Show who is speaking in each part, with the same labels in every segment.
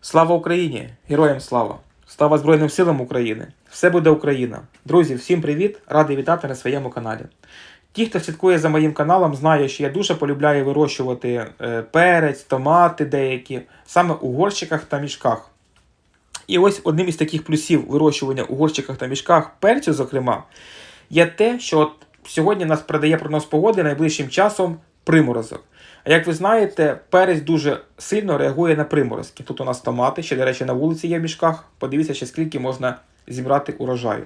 Speaker 1: Слава Україні! Героям слава! Слава Збройним силам України! Все буде Україна! Друзі, всім привіт! Радий вітати на своєму каналі. Ті, хто слідкує за моїм каналом, знає, що я дуже полюбляю вирощувати е, перець, томати деякі, саме у горщиках та мішках. І ось одним із таких плюсів вирощування у горщиках та мішках перцю, зокрема, є те, що от сьогодні нас передає прогноз погоди найближчим часом приморозок. А як ви знаєте, перець дуже сильно реагує на приморозки. Тут у нас томати, ще, до речі, на вулиці є в мішках. Подивіться, ще скільки можна зібрати урожаю.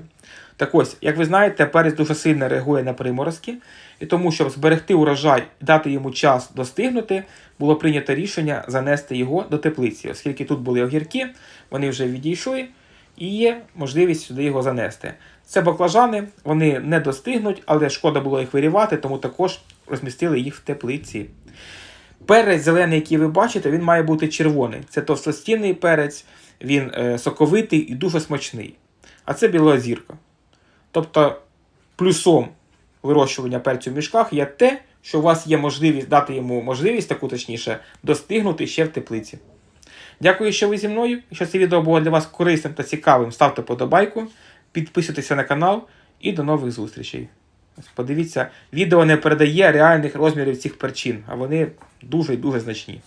Speaker 1: Так ось, як ви знаєте, перець дуже сильно реагує на приморозки, і тому, щоб зберегти урожай і дати йому час достигнути, було прийнято рішення занести його до теплиці, оскільки тут були огірки, вони вже відійшли, і є можливість сюди його занести. Це баклажани, вони не достигнуть, але шкода було їх вирівати, тому також розмістили їх в теплиці. Перець зелений, який ви бачите, він має бути червоний. Це товстостінний перець, він е, соковитий і дуже смачний. А це білозірка. Тобто, плюсом вирощування перцю в мішках є те, що у вас є можливість дати йому можливість, таку точніше, достигнути ще в теплиці. Дякую, що ви зі мною. Якщо це відео було для вас корисним та цікавим, ставте подобайку, підписуйтеся на канал і до нових зустрічей. Подивіться, відео не передає реальних розмірів цих перчин, а вони дуже дуже значні.